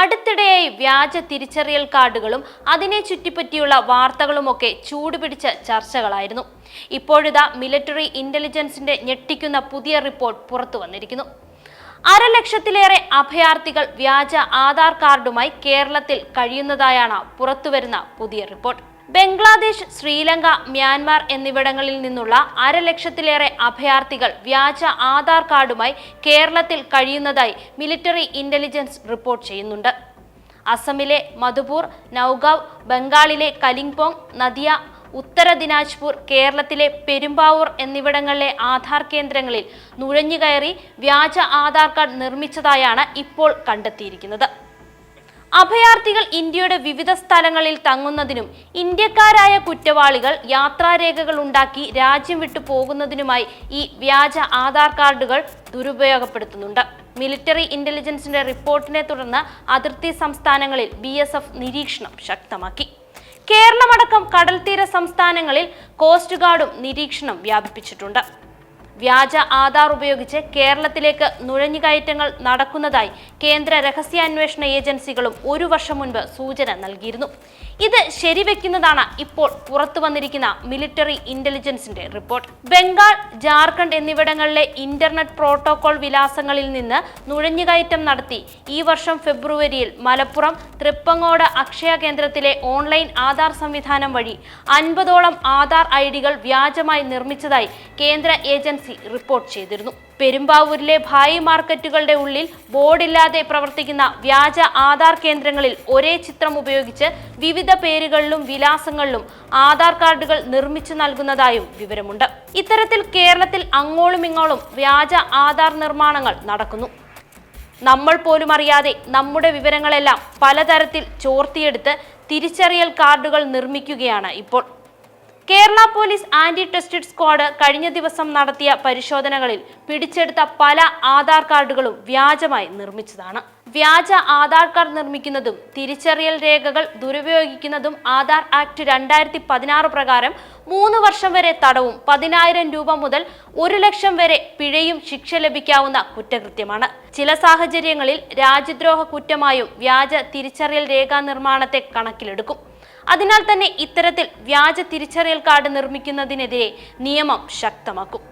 അടുത്തിടെയായി വ്യാജ തിരിച്ചറിയൽ കാർഡുകളും അതിനെ ചുറ്റിപ്പറ്റിയുള്ള വാർത്തകളുമൊക്കെ ചൂടുപിടിച്ച ചർച്ചകളായിരുന്നു. ഇപ്പോഴിതാ മിലിറ്ററി ഇന്റലിജൻസിന്റെ ഞെട്ടിക്കുന്ന പുതിയ റിപ്പോർട്ട് പുറത്തു വന്നിരിക്കുന്നു. അരലക്ഷത്തിലേറെ അഭയാർത്ഥികൾ വ്യാജ ആധാർ കാർഡുമായി കേരളത്തിൽ കഴിയുന്നതായാണ് പുറത്തുവരുന്ന പുതിയ റിപ്പോർട്ട്. ബംഗ്ലാദേശ് ശ്രീലങ്ക മ്യാൻമാർ എന്നിവിടങ്ങളിൽ നിന്നുള്ള അരലക്ഷത്തിലേറെ അഭയാർത്ഥികൾ വ്യാജ ആധാർ കാർഡുമായി കേരളത്തിൽ കഴിയുന്നതായി മിലിറ്ററി ഇന്റലിജൻസ് റിപ്പോർട്ട് ചെയ്യുന്നുണ്ട്. അസമിലെ മധുപൂർ നൌഗാവ് ബംഗാളിലെ കലിംപോങ് നദിയ ഉത്തര ദിനാജ്പൂർ കേരളത്തിലെ പെരുമ്പാവൂർ എന്നിവിടങ്ങളിലെ ആധാർ കേന്ദ്രങ്ങളിൽ നുഴഞ്ഞുകയറി വ്യാജ ആധാർ കാർഡ് നിർമ്മിച്ചതായാണ് ഇപ്പോൾ കണ്ടെത്തിയിരിക്കുന്നത്. അഭയാർത്ഥികൾ ഇന്ത്യയുടെ വിവിധ സ്ഥലങ്ങളിൽ തങ്ങുന്നതിനും ഇന്ത്യക്കാരായ കുറ്റവാളികൾ യാത്രാരേഖകൾ ഉണ്ടാക്കി രാജ്യം വിട്ടു പോകുന്നതിനുമായി ഈ വ്യാജ ആധാർ കാർഡുകൾ ദുരുപയോഗപ്പെടുത്തുന്നുണ്ട്. മിലിറ്ററി ഇന്റലിജൻസിന്റെ റിപ്പോർട്ടിനെ തുടർന്ന് അതിർത്തി സംസ്ഥാനങ്ങളിൽ ബി നിരീക്ഷണം ശക്തമാക്കി. കേരളമടക്കം കടൽത്തീര സംസ്ഥാനങ്ങളിൽ കോസ്റ്റ് ഗാർഡും നിരീക്ഷണം വ്യാപിപ്പിച്ചിട്ടുണ്ട്. വ്യാജ ആധാർ ഉപയോഗിച്ച് കേരളത്തിലേക്ക് നുഴഞ്ഞുകയറ്റങ്ങൾ നടക്കുന്നതായി കേന്ദ്ര രഹസ്യാന്വേഷണ ഏജൻസികളും ഒരു വർഷം മുൻപ് സൂചന നൽകിയിരുന്നു. ഇത് ശരിവെക്കുന്നതാണ് ഇപ്പോൾ പുറത്തു വന്നിരിക്കുന്ന മിലിറ്ററി ഇന്റലിജൻസിന്റെ റിപ്പോർട്ട്. ബംഗാൾ ജാർഖണ്ഡ് എന്നിവിടങ്ങളിലെ ഇന്റർനെറ്റ് പ്രോട്ടോകോൾ വിലാസങ്ങളിൽ നിന്ന് നുഴഞ്ഞുകയറ്റം നടത്തി ഈ വർഷം ഫെബ്രുവരിയിൽ മലപ്പുറം തൃപ്പങ്ങോട് അക്ഷയ കേന്ദ്രത്തിലെ ഓൺലൈൻ ആധാർ സംവിധാനം വഴി അൻപതോളം ആധാർ ഐ ഡികൾ വ്യാജമായി നിർമ്മിച്ചതായി കേന്ദ്ര ഏജൻസി റിപ്പോർട്ട് ചെയ്തിരുന്നു. പെരുമ്പാവൂരിലെ ഭായി മാർക്കറ്റുകളുടെ ഉള്ളിൽ ബോർഡില്ലാതെ പ്രവർത്തിക്കുന്ന വ്യാജ ആധാർ കേന്ദ്രങ്ങളിൽ ഒരേ ചിത്രം ഉപയോഗിച്ച് വിവിധ പേരുകളിലും വിലാസങ്ങളിലും ആധാർ കാർഡുകൾ നിർമ്മിച്ചു നൽകുന്നതായും വിവരമുണ്ട്. ഇത്തരത്തിൽ കേരളത്തിൽ അങ്ങോളം ഇങ്ങോളും വ്യാജ ആധാർ നിർമ്മാണങ്ങൾ നടക്കുന്നു. നമ്മൾ പോലും അറിയാതെ നമ്മുടെ വിവരങ്ങളെല്ലാം പലതരത്തിൽ ചോർത്തിയെടുത്ത് തിരിച്ചറിയൽ കാർഡുകൾ നിർമ്മിക്കുകയാണ് ഇപ്പോൾ. Kerala police anti terrorist squad കഴിഞ്ഞ ദിവസം നടത്തിയ പരിശോധനകളിൽ പിടിച്ചെടുത്ത പല ആധാർ കാർഡുകളും വ്യാജമായി നിർമ്മിച്ചതാണ്. വ്യാജ ആധാർ കാർഡ് നിർമ്മിക്കുന്നതും തിരിച്ചറിയൽ രേഖകൾ ദുരുപയോഗിക്കുന്നതും ആധാർ ആക്ട് രണ്ടായിരത്തി പതിനാറ് പ്രകാരം മൂന്ന് വർഷം വരെ തടവും പതിനായിരം രൂപ മുതൽ ഒരു ലക്ഷം വരെ പിഴയും ശിക്ഷ ലഭിക്കാവുന്ന കുറ്റകൃത്യമാണ്. ചില സാഹചര്യങ്ങളിൽ രാജ്യദ്രോഹ കുറ്റമായും വ്യാജ തിരിച്ചറിയൽ രേഖാ നിർമ്മാണത്തെ കണക്കിലെടുക്കും. അതിനാൽ തന്നെ ഇത്തരത്തിൽ വ്യാജ തിരിച്ചറിയൽ കാർഡ് നിർമ്മിക്കുന്നതിനെതിരെ നിയമം ശക്തമാക്കും.